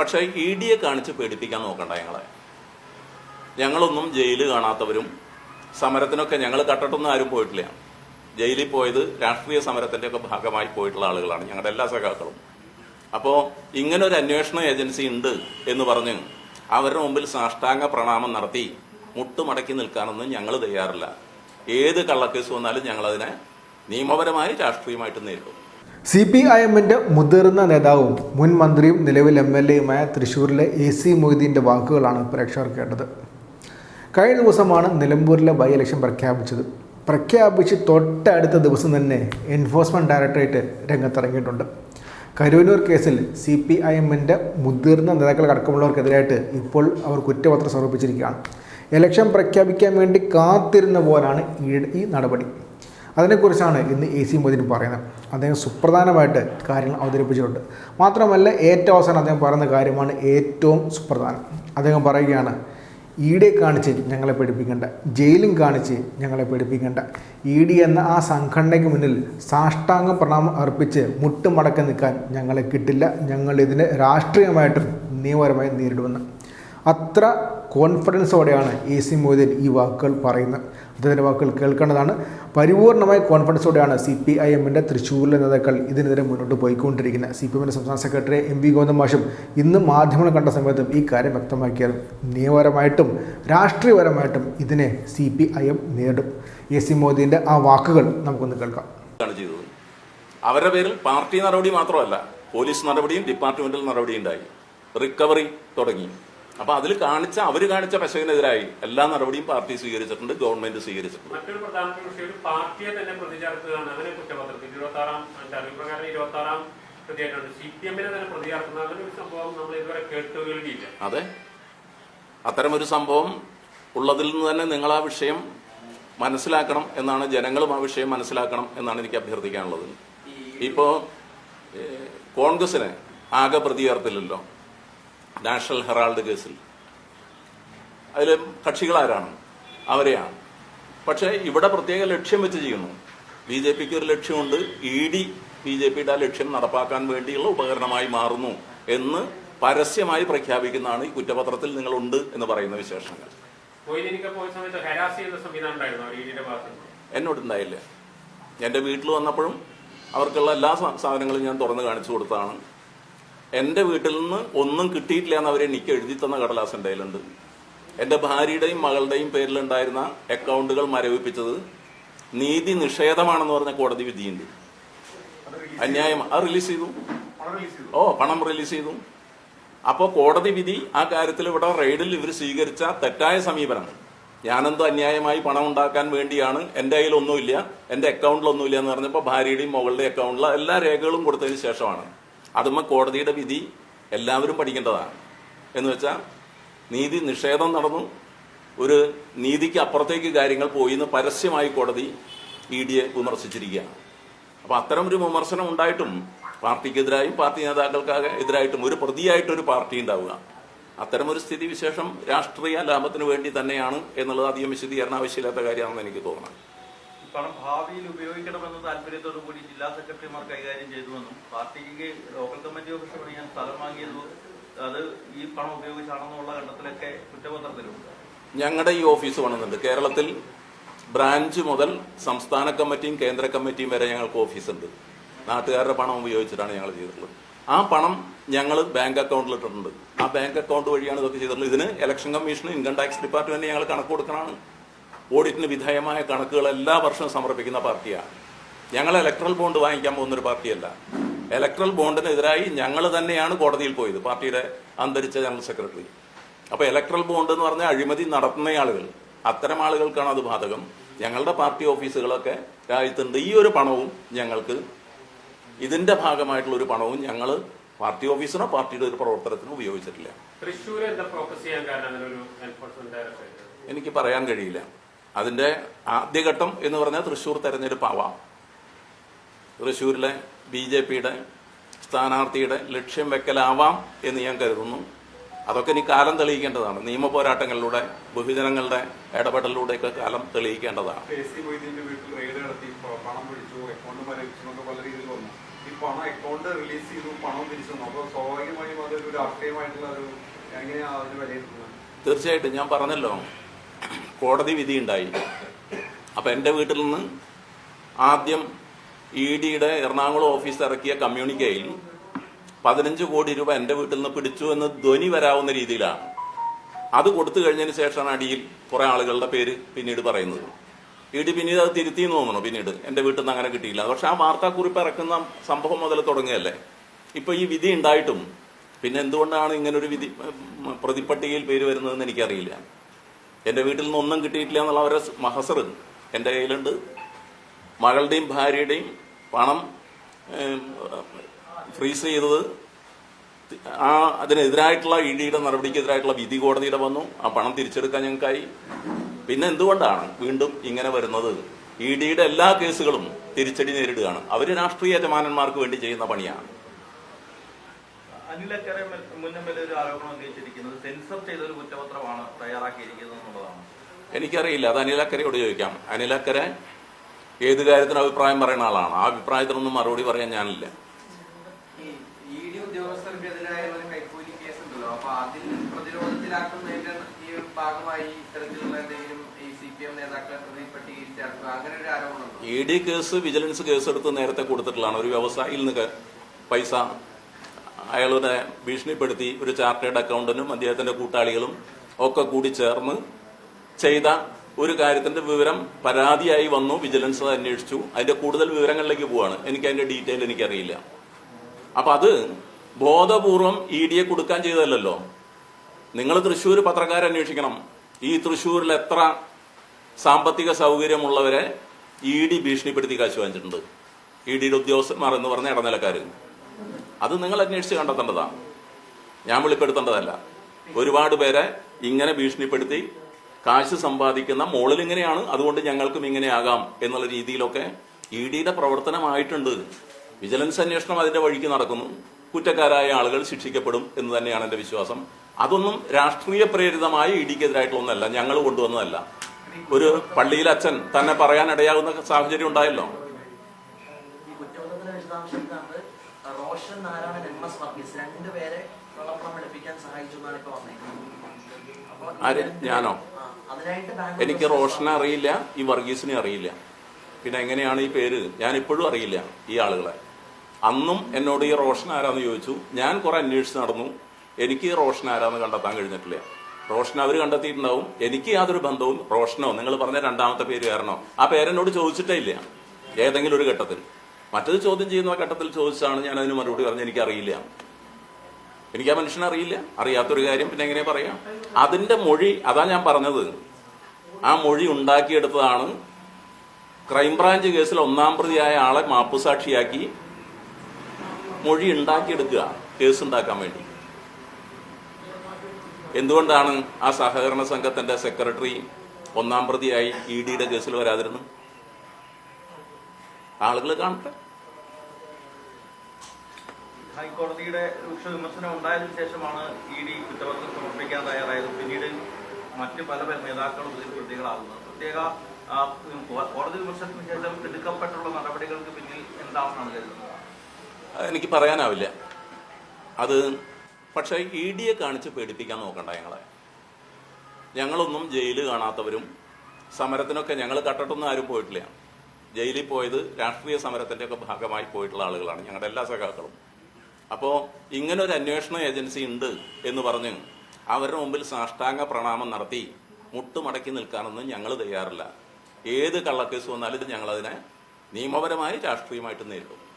പക്ഷേ ഇ ഡിയെ കാണിച്ച് പേടിപ്പിക്കാൻ നോക്കണ്ട ഞങ്ങളെ. ഞങ്ങളൊന്നും ജയിൽ കാണാത്തവരും സമരത്തിനൊക്കെ ഞങ്ങൾ കട്ടട്ടൊന്നും ആരും പോയിട്ടില്ല. ജയിലിൽ പോയത് രാഷ്ട്രീയ സമരത്തിന്റെ ഒക്കെ ഭാഗമായി പോയിട്ടുള്ള ആളുകളാണ് ഞങ്ങളുടെ എല്ലാ സഖാക്കളും. അപ്പോൾ ഇങ്ങനെ ഒരു അന്വേഷണ ഏജൻസി ഉണ്ട് എന്ന് പറഞ്ഞ് അവരുടെ മുമ്പിൽ സാഷ്ടാംഗ പ്രണാമം നടത്തി മുട്ടുമടക്കി നിൽക്കാനൊന്നും ഞങ്ങൾ തയ്യാറില്ല. ഏത് കള്ളക്കേസ് വന്നാലും ഞങ്ങളതിനെ നിയമപരമായി രാഷ്ട്രീയമായിട്ട് നേരിടും. സി പി ഐ എമ്മിന്റെ മുതിർന്ന നേതാവും മുൻ മന്ത്രിയും നിലവിൽ എം എൽ എയുമായ തൃശ്ശൂരിലെ എ സി മൊയ്തീന്റെ വാക്കുകളാണ് പ്രേക്ഷകർ കേട്ടത് കഴിഞ്ഞ ദിവസമാണ് നിലമ്പൂരിലെ ബൈ ഇലക്ഷൻ പ്രഖ്യാപിച്ചത്. പ്രഖ്യാപിച്ച് തൊട്ടടുത്ത ദിവസം തന്നെ എൻഫോഴ്സ്മെന്റ് ഡയറക്ടറേറ്റ് രംഗത്തിറങ്ങിയിട്ടുണ്ട്. കരൂനൂർ കേസിൽ സി പി ഐ എമ്മിന്റെ മുതിർന്ന നേതാക്കൾക്കടക്കമുള്ളവർക്കെതിരായിട്ട് ഇപ്പോൾ അവർ കുറ്റപത്രം സമർപ്പിച്ചിരിക്കുകയാണ്. ഇലക്ഷൻ പ്രഖ്യാപിക്കാൻ വേണ്ടി കാത്തിരുന്ന പോലാണ് ഈ നടപടി. അതിനെക്കുറിച്ചാണ് ഇന്ന് എ സി മൊയ്തീൻ പറയുന്നത്. അദ്ദേഹം സുപ്രധാനമായിട്ട് കാര്യങ്ങൾ അവതരിപ്പിച്ചിട്ടുണ്ട്. മാത്രമല്ല ഏറ്റവും അവസാനം അദ്ദേഹം പറയുന്ന കാര്യമാണ് ഏറ്റവും സുപ്രധാനം. അദ്ദേഹം പറയുകയാണ് ഇ ഡിയെ കാണിച്ച് ഞങ്ങളെ പേടിപ്പിക്കേണ്ട. ജയിലും കാണിച്ച് ഞങ്ങളെ പേടിപ്പിക്കേണ്ട. ഇ ഡി എന്ന ആ സംഘടനയ്ക്ക് മുന്നിൽ സാഷ്ടാംഗ പ്രണാമം അർപ്പിച്ച് മുട്ടുമടക്കി നിൽക്കാൻ ഞങ്ങളെ കിട്ടില്ല. ഞങ്ങളിതിനെ രാഷ്ട്രീയമായിട്ടും നിയമപരമായി നേരിടുമെന്ന്. അത്ര കോൺഫിഡൻസോടെയാണ് എ സി മൊയ്തീൻ ഈ വാക്കുകൾ പറയുന്നത്. അദ്ദേഹത്തിന്റെ വാക്കുകൾ കേൾക്കേണ്ടതാണ്. പരിപൂർണമായ കോൺഫിഡൻസോടെയാണ് സി പി ഐ എമ്മിന്റെ തൃശ്ശൂരിലെ നേതാക്കൾ ഇതിനെതിരെ മുന്നോട്ട് പോയിക്കൊണ്ടിരിക്കുന്നത്. സി പി എമ്മിന്റെ സംസ്ഥാന സെക്രട്ടറി എം വി ഗോവിന്ദൻ മാഷും ഇന്ന് മാധ്യമങ്ങൾ കണ്ട സമയത്തും ഈ കാര്യം വ്യക്തമാക്കിയത്. നിയമപരമായിട്ടും രാഷ്ട്രീയപരമായിട്ടും ഇതിനെ സി പി ഐ എം നേടും എ സി മോദിന്റെ ആ വാക്കുകൾ നമുക്കൊന്ന് കേൾക്കാം. അവരുടെ പേരിൽ പാർട്ടി നടപടി മാത്രമല്ല പോലീസ് നടപടിയും ഡിപ്പാർട്ട്മെന്റൽ നടപടിയും ഉണ്ടായി റിക്കവറി തുടങ്ങി. അപ്പൊ അതിൽ കാണിച്ച അവർ കാണിച്ച പശുവിനെതിരായി എല്ലാ നടപടിയും പാർട്ടി സ്വീകരിച്ചിട്ടുണ്ട് ഗവൺമെന്റ് സ്വീകരിച്ചിട്ടുണ്ട്. മറ്റൊരു പ്രധാനപ്പെട്ട വിഷയം ഒരു പാർട്ടിയെ തന്നെ പ്രതി ചേർക്കുകയാണ് അങ്ങനെ കുറ്റപത്രത്തിൽ ഇരുപത്തി ആറാം എന്റെ അറിവുപ്രകാരം ഇരുപത്തി ആറാം പ്രതിയായിട്ടുണ്ട് സി പി എമ്മിനെ തന്നെ പ്രതി ചേർക്കുന്ന അങ്ങനെ ഒരു സംഭവം നമ്മൾ ഇതുവരെ കേട്ടുകേൾവിയില്ല അതെ. അത്തരമൊരു സംഭവം ഉള്ളതിൽ നിന്ന് തന്നെ നിങ്ങൾ ആ വിഷയം മനസ്സിലാക്കണം എന്നാണ് ജനങ്ങളും ആ വിഷയം മനസ്സിലാക്കണം എന്നാണ് എനിക്ക് അഭ്യർത്ഥിക്കാനുള്ളത്. ഇപ്പോ കോൺഗ്രസിന് ആകെ പ്രതി ചേർത്തില്ലല്ലോ നാഷണൽ ഹെറാൾഡ് കേസിൽ. അതിൽ കക്ഷികളാരാണ്? അവരെയാണ്. പക്ഷേ ഇവിടെ പ്രത്യേക ലക്ഷ്യം വെച്ച് ചെയ്യുന്നു. ബി ജെ പിക്ക് ഒരു ലക്ഷ്യമുണ്ട്. ഇ ഡി ബി ജെ പിയുടെ ആ ലക്ഷ്യം നടപ്പാക്കാൻ വേണ്ടിയുള്ള ഉപകരണമായി മാറുന്നു എന്ന് പരസ്യമായി പ്രഖ്യാപിക്കുന്നതാണ് ഈ കുറ്റപത്രത്തിൽ നിങ്ങളുണ്ട് എന്ന് പറയുന്ന വിശേഷങ്ങൾ. എന്നോടുണ്ടായില്ല. എന്റെ വീട്ടിൽ വന്നപ്പോഴും അവർക്കുള്ള എല്ലാ സാധനങ്ങളും ഞാൻ തുറന്നു കാണിച്ചു കൊടുത്താണ് എന്റെ വീട്ടിൽ നിന്ന് ഒന്നും കിട്ടിയിട്ടില്ല എന്ന് അവർ എനിക്ക് എഴുതി തന്ന കടലാസ് എന്റെ കയ്യിലുണ്ട് എന്റെ ഭാര്യയുടെയും മകളുടെയും പേരിലുണ്ടായിരുന്ന അക്കൗണ്ടുകൾ മരവിപ്പിച്ചത് നീതി നിഷേധമാണെന്ന് പറഞ്ഞ കോടതി വിധിയുണ്ട്. അന്യായം അത് റിലീസ് ചെയ്തു. ഓ പണം റിലീസ് ചെയ്തു. അപ്പോൾ കോടതി വിധി ആ കാര്യത്തിൽ ഇവിടെ റെയ്ഡിൽ ഇവർ സ്വീകരിച്ച തെറ്റായ സമീപനം ഞാനെന്തോ അന്യായമായി പണം ഉണ്ടാക്കാൻ വേണ്ടിയാണ് എന്റെ കയ്യിലൊന്നുമില്ല എന്റെ അക്കൗണ്ടിൽ ഒന്നുമില്ല എന്ന് പറഞ്ഞപ്പോൾ ഭാര്യയുടെയും മകളുടെയും അക്കൗണ്ടിൽ എല്ലാ രേഖകളും കൊടുത്തതിന് ശേഷമാണ്. അതുമ്മ കോടതിയുടെ വിധി എല്ലാവരും പഠിക്കേണ്ടതാണ്. എന്ന് വെച്ചാൽ നീതി നിഷേധം നടന്നു ഒരു നീതിക്ക് അപ്പുറത്തേക്ക് കാര്യങ്ങൾ പോയി എന്ന് പരസ്യമായി കോടതി ഇ ഡിയെ വിമർശിച്ചിരിക്കുകയാണ്. അപ്പോൾ അത്തരം ഒരു വിമർശനം ഉണ്ടായിട്ടും പാർട്ടിക്കെതിരായും പാർട്ടി നേതാക്കൾക്ക് എതിരായിട്ടും ഒരു പ്രതിയായിട്ടൊരു പാർട്ടി ഉണ്ടാവുക. അത്തരം ഒരു സ്ഥിതി വിശേഷം രാഷ്ട്രീയ ലാഭത്തിന് വേണ്ടി തന്നെയാണ് എന്നുള്ളത് അധികം വിശദീകരണം ആവശ്യമില്ലാത്ത കാര്യമാണെന്ന് എനിക്ക് തോന്നുന്നത് പണം ഭാവിയിൽ ഉപയോഗിക്കണമെന്ന താല്പര്യത്തോടു കൂടി ജില്ലാ സെക്രട്ടറിമാർ കൈകാര്യം ചെയ്തുവെന്നും പാർട്ടിക്ക് ലോക്കൽ കമ്മിറ്റി ഓഫീസ് പണിയാൻ സ്ഥലം വാങ്ങിയത് അത് ഈ പണം ഉപയോഗിച്ചാണെന്നുള്ള ഘട്ടത്തിലൊക്കെ കുറ്റപത്രത്തിലുണ്ട്. ഞങ്ങളുടെ ഈ ഓഫീസ് പണിതുണ്ട് കേരളത്തിൽ ബ്രാഞ്ച് മുതൽ സംസ്ഥാന കമ്മിറ്റിയും കേന്ദ്ര കമ്മിറ്റിയും വരെ ഞങ്ങൾക്ക് ഓഫീസുണ്ട്. നാട്ടുകാരുടെ പണം ഉപയോഗിച്ചിട്ടാണ് ഞങ്ങൾ ചെയ്തിട്ടുള്ളത്. ആ പണം ഞങ്ങൾ ബാങ്ക് അക്കൗണ്ടിൽ ഇട്ടിട്ടുണ്ട്. ആ ബാങ്ക് അക്കൗണ്ട് വഴിയാണ് ഇതൊക്കെ ചെയ്തിട്ടുള്ളത്. ഇതിന് ഇലക്ഷൻ കമ്മീഷനും ഇൻകം ടാക്സ് ഡിപ്പാർട്ട്മെന്റ് ഞങ്ങൾ കണക്ക് കൊടുക്കണമാണ് ഓഡിറ്റിന് വിധേയമായ കണക്കുകൾ എല്ലാ വർഷവും സമർപ്പിക്കുന്ന പാർട്ടിയാണ്. ഞങ്ങൾ ഇലക്ട്രൽ ബോണ്ട് വാങ്ങിക്കാൻ പോകുന്ന ഒരു പാർട്ടിയല്ല. ഇലക്ട്രൽ ബോണ്ടിനെതിരായി ഞങ്ങൾ തന്നെയാണ് കോടതിയിൽ പോയത് പാർട്ടിയുടെ അന്തരിച്ച ജനറൽ സെക്രട്ടറി. അപ്പോൾ ഇലക്ട്രൽ ബോണ്ട് എന്ന് പറഞ്ഞാൽ അഴിമതി നടത്തുന്ന ആളുകൾ. അത്തരം ആളുകൾക്കാണ് അത് ബാധകം. ഞങ്ങളുടെ പാർട്ടി ഓഫീസുകളൊക്കെ രാജ്യത്തുണ്ട്. ഈ ഒരു പണവും ഞങ്ങൾക്ക് ഇതിന്റെ ഭാഗമായിട്ടുള്ള ഒരു പണവും ഞങ്ങൾ പാർട്ടി ഓഫീസിനോ പാർട്ടിയുടെ ഒരു പ്രവർത്തനത്തിനോ ഉപയോഗിച്ചിട്ടില്ല. എനിക്ക് പറയാൻ കഴിയില്ല. അതിന്റെ ആദ്യഘട്ടം എന്ന് പറഞ്ഞാൽ തൃശ്ശൂർ തെരഞ്ഞെടുപ്പ് ആവാം തൃശ്ശൂരിലെ ബി ജെ പിയുടെ സ്ഥാനാർത്ഥിയുടെ ലക്ഷ്യം വെക്കലാവാം എന്ന് ഞാൻ കരുതുന്നു. അതൊക്കെ ഇനി കാലം തെളിയിക്കേണ്ടതാണ്. നിയമ പോരാട്ടങ്ങളിലൂടെ ബഹുജനങ്ങളുടെ ഇടപെടലിലൂടെയൊക്കെ കാലം തെളിയിക്കേണ്ടതാണ്. തീർച്ചയായിട്ടും ഞാൻ പറഞ്ഞല്ലോ. കോടതി വിധി ഉണ്ടായി അപ്പം എന്റെ വീട്ടിൽ നിന്ന് ആദ്യം ഇ ഡിയുടെ എറണാകുളം ഓഫീസ് ഇറക്കിയ കമ്മ്യൂണിക്കയിൽ പതിനഞ്ച് കോടി രൂപ എന്റെ വീട്ടിൽ നിന്ന് പിടിച്ചു എന്ന് ധ്വനി വരാവുന്ന രീതിയിലാണ്. അത് കൊടുത്തു കഴിഞ്ഞതിന് ശേഷമാണ് അടിയിൽ കുറെ ആളുകളുടെ പേര് പിന്നീട് പറയുന്നത്. ഇ ഡി പിന്നീട് അത് തിരുത്തി എന്ന് തോന്നുന്നു പിന്നീട്. എന്റെ വീട്ടിൽ നിന്ന് അങ്ങനെ കിട്ടിയില്ല. പക്ഷെ ആ വാർത്താക്കുറിപ്പ് ഇറക്കുന്ന സംഭവം മുതൽ തുടങ്ങിയല്ലേ? ഇപ്പൊ ഈ വിധി ഉണ്ടായിട്ടും പിന്നെ എന്തുകൊണ്ടാണ് ഇങ്ങനൊരു വിധി പ്രതിപ്പട്ടികയിൽ പേര് വരുന്നതെന്ന് എനിക്കറിയില്ല. എന്റെ വീട്ടിൽ നിന്ന് ഒന്നും കിട്ടിയിട്ടില്ല എന്നുള്ള അവരുടെ മഹസർ എന്റെ കയ്യിലുണ്ട്. മകളുടെയും ഭാര്യയുടെയും പണം ഫ്രീസ് ചെയ്തത്. ആ അതിനെതിരായിട്ടുള്ള ഇ ഡിയുടെ നടപടിക്കെതിരായിട്ടുള്ള വിധി കോടതിയുടെ വന്നു. ആ പണം തിരിച്ചെടുക്കാൻ ഞങ്ങൾക്കായി. പിന്നെ എന്തുകൊണ്ടാണ് വീണ്ടും ഇങ്ങനെ വരുന്നത്? ഇ ഡിയുടെ എല്ലാ കേസുകളും തിരിച്ചടി നേരിടുകയാണ്. അവർ രാഷ്ട്രീയ യജമാനന്മാർക്ക് വേണ്ടി ചെയ്യുന്ന പണിയാണ്. അനിലക്കര മുന്നമ്മൽ ഒരു ആരോപണം ഉന്നയിച്ചിരിക്കുന്നത് സെൻസർ ചെയ്ത ഒരു കുറ്റപത്രമാണ് തയ്യാറാക്കിയിരിക്കുന്നത് എന്നുള്ളതാണ്. എനിക്കറിയില്ല അത് അനിലക്കരയോട് ചോദിക്കാം. അനിലക്കര ഏത് കാര്യത്തിന് അഭിപ്രായം പറയുന്ന ആളാണ്. ആ അഭിപ്രായത്തിനൊന്നും മറുപടി പറയാൻ ഞാനില്ല. E D case vigilance case എടുത്ത് നേരത്തെ കൊടുത്തിട്ടുള്ളതാണ്. ഒരു വ്യവസായിയിൽ നിന്ന് പൈസ അയാളുടെ ഭീഷണിപ്പെടുത്തി ഒരു ചാർട്ടേഡ് അക്കൗണ്ടന്റും അദ്ദേഹത്തിന്റെ കൂട്ടാളികളും ഒക്കെ കൂടി ചേർന്ന് ചെയ്ത ഒരു കാര്യത്തിന്റെ വിവരം പരാതിയായി വന്നു. വിജിലൻസ് അന്വേഷിച്ചു. അതിന്റെ കൂടുതൽ വിവരങ്ങളിലേക്ക് പോവാണ്. എനിക്ക് അതിന്റെ ഡീറ്റെയിൽ എനിക്കറിയില്ല. അപ്പൊ അത് ബോധപൂർവം ഇ ഡിയെ കൊടുക്കാൻ ചെയ്തതല്ലോ നിങ്ങൾ തൃശ്ശൂർ പത്രക്കാരെ അന്വേഷിക്കണം. ഈ തൃശ്ശൂരിൽ എത്ര സാമ്പത്തിക സൗകര്യമുള്ളവരെ ഇ ഡി ഭീഷണിപ്പെടുത്തി കാശ് വാങ്ങിച്ചിട്ടുണ്ട്. ഇ ഡിയുടെ ഉദ്യോഗസ്ഥന്മാർ എന്ന് പറഞ്ഞ ഇടനിലക്കാര്. അത് നിങ്ങൾ അന്വേഷിച്ച് കണ്ടെത്തേണ്ടതാണ്. ഞാൻ വെളിപ്പെടുത്തേണ്ടതല്ല. ഒരുപാട് പേരെ ഇങ്ങനെ ഭീഷണിപ്പെടുത്തി കാശ് സമ്പാദിക്കുന്ന മോളിൽ ഇങ്ങനെയാണ് അതുകൊണ്ട് ഞങ്ങൾക്കും ഇങ്ങനെയാകാം എന്നുള്ള രീതിയിലൊക്കെ ഇ ഡിയുടെ പ്രവർത്തനമായിട്ടുണ്ട്. വിജിലൻസ് അന്വേഷണം അതിന്റെ വഴിക്ക് നടക്കുന്നു. കുറ്റക്കാരായ ആളുകൾ ശിക്ഷിക്കപ്പെടും എന്ന് തന്നെയാണ് എന്റെ വിശ്വാസം. അതൊന്നും രാഷ്ട്രീയ പ്രേരിതമായ ഇ ഡിക്കെതിരായിട്ടുള്ള ഒന്നല്ല. ഞങ്ങൾ കൊണ്ടുവന്നതല്ല. ഒരു പള്ളിയിൽ അച്ഛൻ തന്നെ പറയാനിടയാകുന്ന സാഹചര്യം ഉണ്ടായല്ലോ. റോഷൻ നാരായണൻ എം എസ് വർഗീസ് രണ്ടുപേരെ കള്ളപ്പണം എടുപ്പിക്കാൻ സഹായിച്ചു എന്നാണ് ഇപ്പൊ വന്നേക്കുന്നത്. ഞാനോ? എനിക്ക് റോഷനെ അറിയില്ല ഈ വർഗീസിനെ അറിയില്ല. പിന്നെ എങ്ങനെയാണ് ഈ പേര്? ഞാൻ ഇപ്പോഴും അറിയില്ല ഈ ആളുകളെ. അന്നും എന്നോട് ഈ റോഷൻ ആരാന്ന് ചോദിച്ചു. ഞാൻ കുറെ അന്വേഷിച്ച് നടന്നു. എനിക്ക് ഈ റോഷൻ ആരാന്ന് കണ്ടെത്താൻ കഴിഞ്ഞിട്ടില്ല. റോഷൻ അവർ കണ്ടെത്തിയിട്ടുണ്ടാവും. എനിക്ക് യാതൊരു ബന്ധവും റോഷനോ നിങ്ങൾ പറഞ്ഞ രണ്ടാമത്തെ പേര് കാരണോ ആ പേരെന്നോട് ചോദിച്ചിട്ടേ ഇല്ല. ഏതെങ്കിലും ഒരു ഘട്ടത്തിൽ. മറ്റത് ചോദ്യം ചെയ്യുന്ന ഘട്ടത്തിൽ ചോദിച്ചാണ് ഞാൻ അതിന് മറുപടി പറഞ്ഞ് എനിക്കറിയില്ല. എനിക്ക് ആ മനുഷ്യനെ അറിയില്ല. അറിയാത്തൊരു കാര്യം പിന്നെ എങ്ങനെ പറയാം? അതിന്റെ മൊഴി അതാ ഞാൻ പറഞ്ഞത്. ആ മൊഴി ഉണ്ടാക്കിയെടുത്തതാണ് ക്രൈംബ്രാഞ്ച് കേസിൽ ഒന്നാം പ്രതിയായ ആളെ മാപ്പുസാക്ഷിയാക്കി മൊഴി ഉണ്ടാക്കിയെടുക്കുക കേസ് ഉണ്ടാക്കാൻ വേണ്ടി. എന്തുകൊണ്ടാണ് ആ സഹകരണ സംഘത്തിന്റെ സെക്രട്ടറി ഒന്നാം പ്രതിയായി ഇ ഡിയുടെ കേസിൽ വരാതിരുന്നു ആളുകൾ കാണട്ടെ. ഹൈക്കോടതിയുടെ രൂക്ഷ വിമർശനം ഉണ്ടായതിനു ശേഷമാണ് ഇ ഡി കുറ്റപത്രം സമർപ്പിക്കാൻ തയ്യാറായത്. പിന്നീട് മറ്റ് പല പല നേതാക്കളും ഇതിൽ പ്രതികളാകുന്നത് പ്രത്യേക കോടതി വിമർശനത്തിന് ശേഷം എടുക്കപ്പെട്ടുള്ള നടപടികൾക്ക് പിന്നിൽ എന്താണെന്നാണ് കരുതുന്നത്? എനിക്ക് പറയാനാവില്ല. അത് പക്ഷേ ഇ ഡിയെ കാണിച്ച് പേടിപ്പിക്കാൻ നോക്കണ്ട ഞങ്ങളെ. ഞങ്ങളൊന്നും ജയിൽ കാണാത്തവരും സമരത്തിനൊക്കെ ഞങ്ങൾ കട്ടട്ടൊന്നും ആരും പോയിട്ടില്ല. ജയിലിൽ പോയത് രാഷ്ട്രീയ സമരത്തിന്റെ ഒക്കെ ഭാഗമായി പോയിട്ടുള്ള ആളുകളാണ് ഞങ്ങളുടെ എല്ലാ സഖാക്കളും. അപ്പോൾ ഇങ്ങനെ ഒരു അന്വേഷണ ഏജൻസി ഉണ്ട് എന്ന് പറഞ്ഞ് അവരുടെ മുമ്പിൽ സാഷ്ടാംഗ പ്രണാമം നടത്തി മുട്ടുമടക്കി നിൽക്കാനൊന്നും ഞങ്ങൾ തയ്യാറില്ല. ഏത് കള്ളക്കേസ് വന്നാലും ഞങ്ങളതിനെ നിയമപരമായി രാഷ്ട്രീയമായിട്ട് നേരിടും ും.